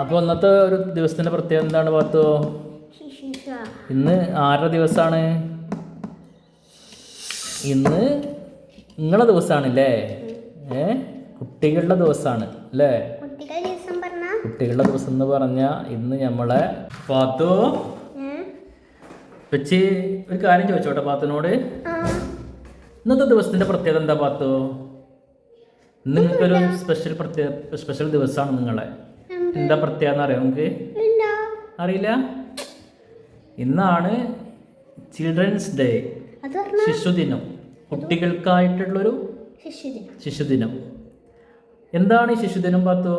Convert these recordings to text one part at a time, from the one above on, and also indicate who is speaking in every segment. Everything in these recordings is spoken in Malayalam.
Speaker 1: അപ്പോൾ ഇന്നത്തെ ഒരു ദിവസത്തിന്റെ പ്രത്യേകത എന്താണ് പാത്തു? ഇന്ന് ആരുടെ ദിവസമാണ് ഇന്ന് നിങ്ങളെ ദിവസമാണ് അല്ലേ ഏ? കുട്ടികളുടെ ദിവസമാണ് അല്ലേ? കുട്ടികളുടെ ദിവസം എന്ന് പറഞ്ഞാൽ ഇന്ന് നമ്മളെ പാത്തു? വെച്ച് ഒരു കാര്യം ചോദിച്ചോട്ടെ പാത്തുനോട്? ഇന്നത്തെ ദിവസത്തിന്റെ പ്രത്യേകത എന്താ പാത്തു? നിങ്ങൾക്കൊരു സ്പെഷ്യൽ പ്രത്യേക സ്പെഷ്യൽ ദിവസമാണ് നിങ്ങളെ. എന്താ പ്രത്യേകത എന്ന് അറിയാം നമുക്ക്? അറിയില്ല? ഇന്നാണ് ചിൽഡ്രൻസ് ഡേ ശിശുദിനം. കുട്ടികൾക്കായിട്ടുള്ളൊരു
Speaker 2: ശിശുദിനം.
Speaker 1: എന്താണ് ഈ ശിശുദിനം പാത്തു?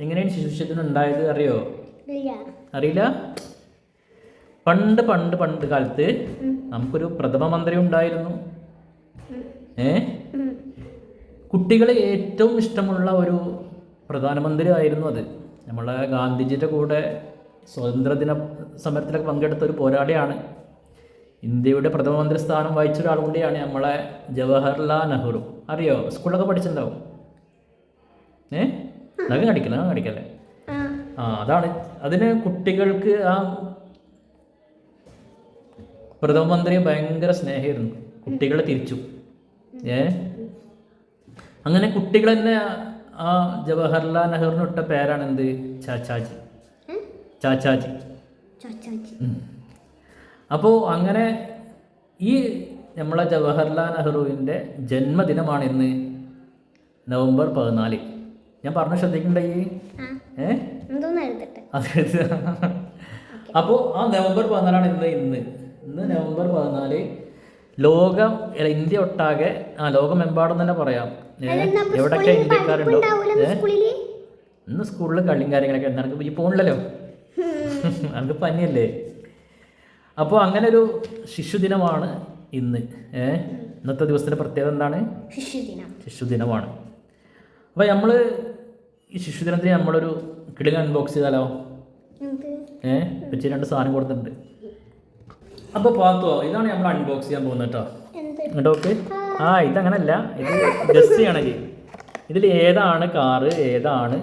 Speaker 1: എങ്ങനെയാണ് ശിശുദിനം ഉണ്ടായത് അറിയോ? അറിയില്ല? പണ്ട് പണ്ട് പണ്ട് കാലത്ത് നമുക്കൊരു പ്രഥമ മന്ത്രി ഉണ്ടായിരുന്നു. ഏ. കുട്ടികളെ ഏറ്റവും ഇഷ്ടമുള്ള ഒരു പ്രധാനമന്ത്രി ആയിരുന്നു അത്. നമ്മളെ ഗാന്ധിജിയുടെ കൂടെ സ്വാതന്ത്ര്യദിന സമരത്തിലൊക്കെ പങ്കെടുത്ത ഒരു പോരാളിയാണ്. ഇന്ത്യയുടെ പ്രഥമമന്ത്രി സ്ഥാനം വഹിച്ച ഒരാൾ കൂടിയാണ് നമ്മളെ ജവഹർലാൽ നെഹ്റു. അറിയോ? സ്കൂളൊക്കെ പഠിച്ചിട്ടുണ്ടാവും. ഏ? അതൊക്കെ കടിക്കല കടിക്കല്ലേ?
Speaker 2: ആ.
Speaker 1: ആ അതാണ്. അതിന് കുട്ടികൾക്ക് ആ പ്രഥമമന്ത്രി ഭയങ്കര സ്നേഹമായിരുന്നു. കുട്ടികളെ തിരിച്ചു. ഏ? അങ്ങനെ കുട്ടികൾ തന്നെ ആ ജവഹർലാൽ നെഹ്റുവിന് ഇട്ട പേരാണ് എന്ത് ചാച്ചാജി. ചാച്ചാജി.
Speaker 2: അപ്പോ
Speaker 1: അപ്പോൾ അങ്ങനെ ഈ നമ്മളെ ജവഹർലാൽ നെഹ്റുവിന്റെ ജന്മദിനമാണ് ഇന്ന് നവംബർ പതിനാല്. ഞാൻ പറഞ്ഞു ശ്രദ്ധിക്കണ്ട ഈ?
Speaker 2: ഏഹ്
Speaker 1: ഏ? അപ്പോൾ ആ നവംബർ പതിനാലാണ് ഇന്ന് ഇന്ന്. ഇന്ന് നവംബർ പതിനാല് ലോകം ഇന്ത്യ ഒട്ടാകെ ആ ലോകമെമ്പാടും തന്നെ പറയാം. എവിടൊക്കെ ഇന്ത്യക്കാരുണ്ടോ
Speaker 2: സ്കൂളിൽ
Speaker 1: ഇന്ന് സ്കൂളിൽ കളിയും കാര്യങ്ങളൊക്കെ നടക്കും ഈ പോണില്ലല്ലോ എനിക്ക് പനിയല്ലേ? അപ്പോൾ അങ്ങനെ ഒരു ശിശുദിനമാണ് ഇന്ന്. ഏ? ഇന്നത്തെ ദിവസത്തിന്റെ പ്രത്യേകത എന്താണ്?
Speaker 2: ശിശുദിനം.
Speaker 1: ശിശുദിനമാണ്. അപ്പോൾ നമ്മൾ ഈ ശിശുദിനത്തിന് നമ്മളൊരു കിളികൾ അൺബോക്സ് ചെയ്താലോ? ഏ? വെച്ച് രണ്ട് സാധനം കൊടുത്തിട്ടുണ്ട്. അപ്പോൾ പാത്തോ ഇതാണ് നമ്മൾ അൺബോക്സ് ചെയ്യാൻ പോകുന്നത് കേട്ടോ. കേട്ടോ ഓക്കെ ആ ഇത് ഇതങ്ങനല്ല. ഇത് ഗസ് ചെയ്യണത് ഇതിൽ ഏതാണ് കാറ് ഏതാണ്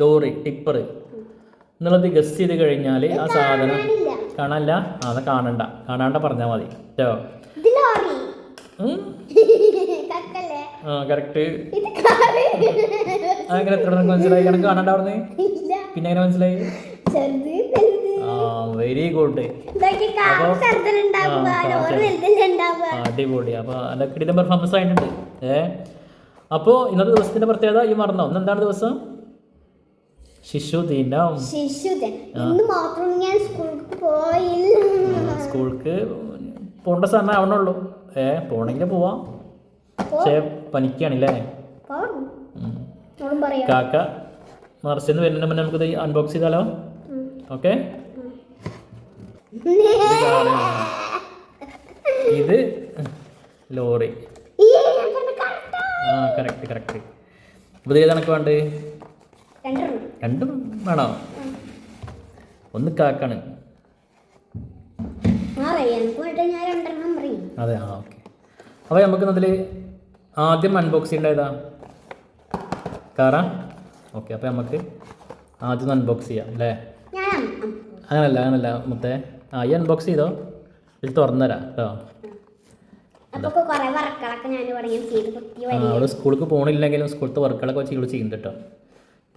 Speaker 1: ലോറി ടിപ്പർ എന്നുള്ളത് ഗസ് ചെയ്ത് കഴിഞ്ഞാൽ ആ സാധനം കാണാനല്ല. ആ അത് കാണണ്ട. കാണാണ്ട പറഞ്ഞാൽ മതി. കേട്ടോ ആ കറക്റ്റ് അങ്ങനെ എത്ര മനസ്സിലായി? കണക്ക് കാണണ്ട
Speaker 2: പറഞ്ഞ്
Speaker 1: പിന്നെ എങ്ങനെ മനസ്സിലായി? വെരി ഗുഡ്
Speaker 2: അടിപൊളി.
Speaker 1: അപ്പൊ- അപ്പോൾ അതിന്റെ കിടിലം പെർഫോമൻസ് ആയിട്ടുണ്ട്. ഏ? അപ്പോൾ ഇന്നത്തെ ദിവസത്തിന്റെ പ്രത്യേകത ഈ മറന്നോ? ഇന്ന് എന്താണ് ദിവസം? ശിശു
Speaker 2: ദിനം ഇന്ന് മാത്രം ഞാൻ സ്കൂളിൽ പോയില്ല.
Speaker 1: സ്കൂൾക്ക് പോകേണ്ട സമയം ആവണുള്ളൂ. ഏ പോണെങ്കിൽ പോവാം. പക്ഷേ പനിക്കാണല്ലേ? കാക്ക മറിച്ചെന്ന് വരുന്നതിന് മുന്നേ നമുക്കിത് അൺബോക്സ് ചെയ്താലോ? ഓക്കെ? ഇത് ലോറി.
Speaker 2: ആ.
Speaker 1: Correct correct. അപ്പോൾ ഇത് ഏതാണ് വേണ്ടത്? രണ്ടും വേണോ? ഒന്ന് കാക്കാണ്. അതെ ആ ഓക്കെ. അപ്പോൾ നമുക്ക് അതിൽ ആദ്യം അൺബോക്സ് ചെയ്യേണ്ട ഏതാ? കാറാ? ഓക്കെ അപ്പോൾ നമുക്ക് ആദ്യം അൺബോക്സ് ചെയ്യാം അല്ലേ? അങ്ങനല്ല അങ്ങനല്ല മുത്തേ. ആ ഈ അൺബോക്സ് ചെയ്തോ? ഇത് തുറന്നുതരാം കേട്ടോ.
Speaker 2: ഇവിടെ
Speaker 1: അവൾ സ്കൂൾക്ക് പോകണില്ലെങ്കിലും സ്കൂളത്തെ വർക്കുകളൊക്കെ വെച്ച് ഇവൾ ചെയ്യുന്നുണ്ട് കേട്ടോ.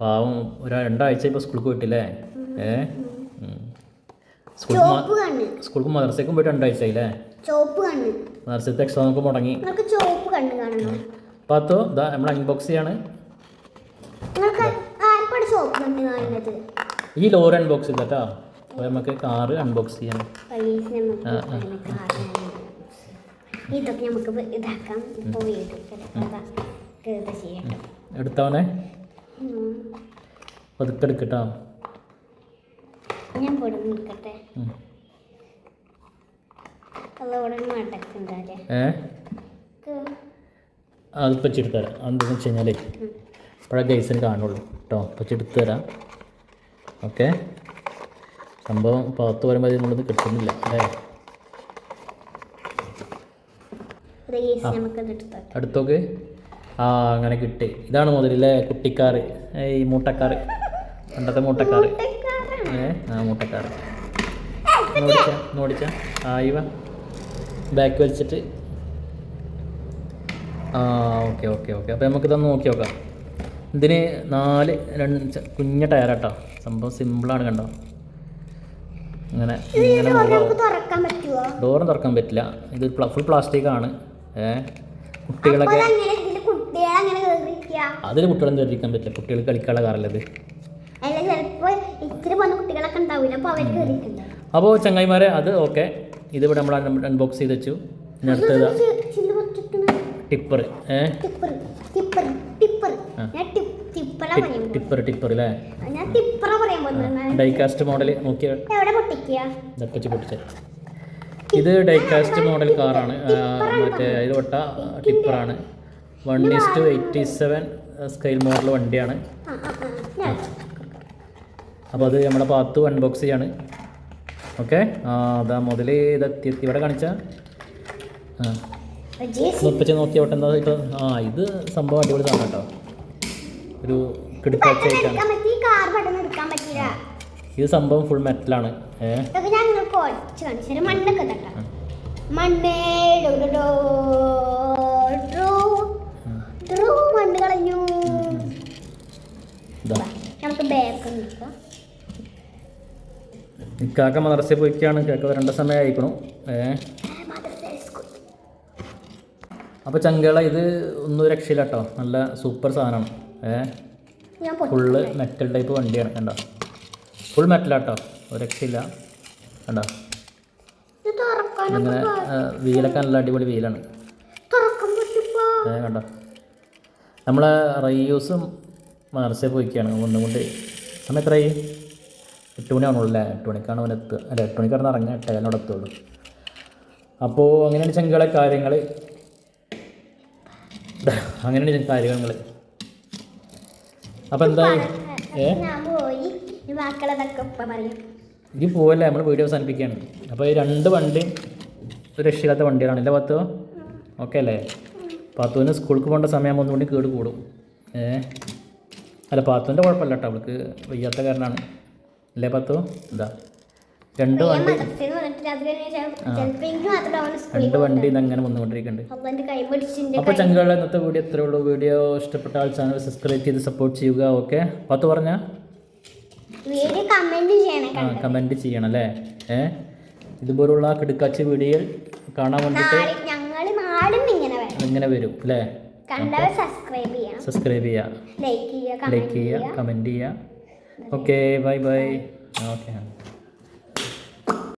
Speaker 1: പാവം ഒരു രണ്ടാഴ്ച ഇപ്പോൾ സ്കൂൾക്ക് പോയിട്ടില്ലേ? ഏ? സ്കൂൾക്ക്
Speaker 2: മദർസേക്കും കണ്ണ്.
Speaker 1: സ്കൂൾക്ക് മദർസയ്ക്കും പോയിട്ട് രണ്ടാഴ്ച ആയില്ലേ മദർസത്തെ എക്സാം ഒക്കെ മുടങ്ങി. പത്തോ ഇതാ നമ്മൾ അൺബോക്സ് ചെയ്യാണ്. ഈ ലോറി അൺബോക്സ് ചെയ്ത കേട്ടോ അപ്പോൾ നമുക്ക് കാറ് അൺബോക്സ് ചെയ്യാം.
Speaker 2: ഇതൊക്കെ നമുക്ക് ഇതാക്കാം.
Speaker 1: എടുത്തവനെ. പതുക്കെ എടുക്കട്ടോ.
Speaker 2: ഞാൻ. അത്
Speaker 1: ഏ? വെച്ചെടുത്ത് തരാം അതെന്താണെന്ന് വെച്ച് കഴിഞ്ഞാലേ ഇപ്പോഴാണ് ഗൈസിന് കാണുള്ളൂ. കേട്ടോ പച്ചെടുത്ത് തരാം ഓക്കെ? സംഭവം പത്ത് വരുമ്പോൾ നമ്മളത് കിട്ടുന്നില്ല അല്ലേ? അടുത്തോക്ക്. ആ അങ്ങനെ കിട്ടി. ഇതാണ് മുതലല്ലേ കുട്ടിക്കാർ ഈ മൂട്ടക്കാർ പണ്ടത്തെ മൂട്ടക്കാറ്. ഏ ആ മൂട്ടക്കാറ്. നോടിച്ച നോടിച്ച. ഇവ. ബാക്ക് വലിച്ചിട്ട്. ആ ഓക്കെ ഓക്കെ ഓക്കെ. അപ്പോൾ നമുക്കിതൊന്ന് നോക്കി നോക്കാം. ഇതിന് നാല് രണ്ട് കുഞ്ഞ കുഞ്ഞ ടയറാട്ടോ. സംഭവം സിമ്പിളാണ് കണ്ടോ ഇങ്ങനെ
Speaker 2: ഇത് ഈ
Speaker 1: ഇങ്ങനെ
Speaker 2: door
Speaker 1: മൂവാവും
Speaker 2: നമുക്ക് തുറക്കാൻ പറ്റുമോ
Speaker 1: ഡോറും തുറക്കാൻ പറ്റില്ല. ഇത് ഫുൾ പ്ലാസ്റ്റിക് ആണ്. കുട്ടികളൊക്കെ
Speaker 2: കുട്ടികളെ അങ്ങനെ
Speaker 1: അതിൽ കുട്ടികളൊന്നും ധരിക്കാൻ പറ്റില്ല. കുട്ടികൾ കളിക്കാനുള്ള കാറല്ലത് അപ്പോൾ ചങ്ങായിമാരെ അത് ഓക്കെ. ഇതിവിടെ നമ്മൾ അൺബോക്സ് ചെയ്ത് വെച്ചു. അടുത്തത് ടിപ്പർ ഏ?
Speaker 2: ടിപ്പർ ടിപ്പർ ടിപ്പർ
Speaker 1: ടിപ്പർ അല്ലേ
Speaker 2: ഞാൻ ടിപ്പറ പറയാൻ പോകുന്നത്
Speaker 1: ഡൈകാസ്റ്റ് മോഡൽ നോക്കിയ
Speaker 2: എവിടെ പൊട്ടിക്കുക?
Speaker 1: ഇതൊക്കെ പൊട്ടിച്ചത് ഇത് ഡൈകാസ്റ്റ് മോഡൽ കാറാണ് മറ്റേ അതിൽ വട്ട ടിപ്പറാണ് one is to eighty seven scale model വണ്ടിയാണ്. അപ്പോൾ അത് നമ്മുടെ പാത്തു അൺബോക്സ് ചെയ്യാണ്. ഓക്കെ അതാ മുതൽ ഇതെത്തി ഇവിടെ കാണിച്ച. ആ. നോക്കിയോട്ടെ എന്താ ഇപ്പോൾ ആ ഇത് സംഭവം അടിപൊളി സാധനം കേട്ടോ. ഒരു കിടുക്കാച്ചയായിട്ടാണ് ഈ സംഭവം ഫുൾ മെറ്റലാണ് ഇക്കാക്ക മദർസയിൽ പോയിക്കാണ്. കേക്ക വരേണ്ട സമയം ആയിക്കണു ഏ? അപ്പോൾ ചങ്കള ഇത് ഒന്നും രക്ഷയില്ല കേട്ടോ. നല്ല സൂപ്പർ സാധനമാണ്. ഏ?
Speaker 2: ഞാൻ പൊട്ടി
Speaker 1: ഫുള്ള് മെറ്റൽ ടൈപ്പ് വണ്ടിയാണ് കണ്ടോ? ഫുൾ മെറ്റലാട്ടോ ഒരു രക്ഷയില്ല കണ്ടോ? ഇങ്ങനെ വീലൊക്കെ നല്ല അടിപൊളി വീലാണ്. കണ്ടോ? നമ്മളെ റയ്യൂസും മദർസയിൽ പോയിക്കാണ് ഒന്നും കൊണ്ട്. സമയം എത്രയായി? എട്ട് മണിയാണുള്ളൂ അല്ലേ? എട്ട് മണിക്കാണ് അവൻ എത്തുക അല്ല എട്ട് മണിക്കാണ് ഇറങ്ങുക എട്ടേനോട് എത്തുള്ളൂ. അപ്പോൾ അങ്ങനെയാണ് ചെങ്കളെ കാര്യങ്ങൾ അങ്ങനെയാണ് കാര്യങ്ങൾ അപ്പോൾ എന്താ? ഏ?
Speaker 2: ഞാൻ പോയി. ഈ ബാക്കിയുള്ളതൊക്കെ പറയും.
Speaker 1: ഇത് പോവല്ലേ? നമ്മൾ വീഡിയോ അവസാനിപ്പിക്കുകയാണ്. അപ്പോൾ ഈ രണ്ട് വണ്ടി ഒരു രക്ഷയില്ലാത്ത വണ്ടികളാണ്. ഇല്ല പത്തു? ഓക്കെ അല്ലേ? പാത്തുവിന് സ്കൂൾക്ക് പോകേണ്ട സമയം ഒന്നുകൂടി കേട് കൂടും ഏ? അല്ല പാത്തുവിന്റെ കുഴപ്പമില്ല കേട്ടോ. അവൾക്ക് വയ്യാത്ത കാരണമാണ്. അല്ലേ പത്തു? എന്താ രണ്ട് വണ്ടി രണ്ട് വണ്ടി അങ്ങനെ വന്നുകൊണ്ടിരിക്കുന്നുണ്ട്.
Speaker 2: അപ്പൊ
Speaker 1: ചങ്കളുടെ ഇന്നത്തെ വീഡിയോ എത്ര ഉള്ളൂ. വീഡിയോ ഇഷ്ടപ്പെട്ട ആൾ ചാനൽ സബ്സ്ക്രൈബ് ചെയ്ത് സപ്പോർട്ട് ചെയ്യുക ഓക്കെ പത്ത്
Speaker 2: പറഞ്ഞ? കമന്റ് ചെയ്യണേ
Speaker 1: അല്ലേ? ഏ? ഇതുപോലുള്ള കിടുക്കാച്ച വീഡിയോയിൽ കാണാൻ
Speaker 2: വേണ്ടിട്ട് ഇങ്ങനെ വരാം.
Speaker 1: അല്ലേ?
Speaker 2: സബ്സ്ക്രൈബ്
Speaker 1: ചെയ്യുക
Speaker 2: ലൈക്ക് ചെയ്യുക കമന്റ്
Speaker 1: ചെയ്യുക ഓക്കെ ബൈ ബൈ ഓക്കെ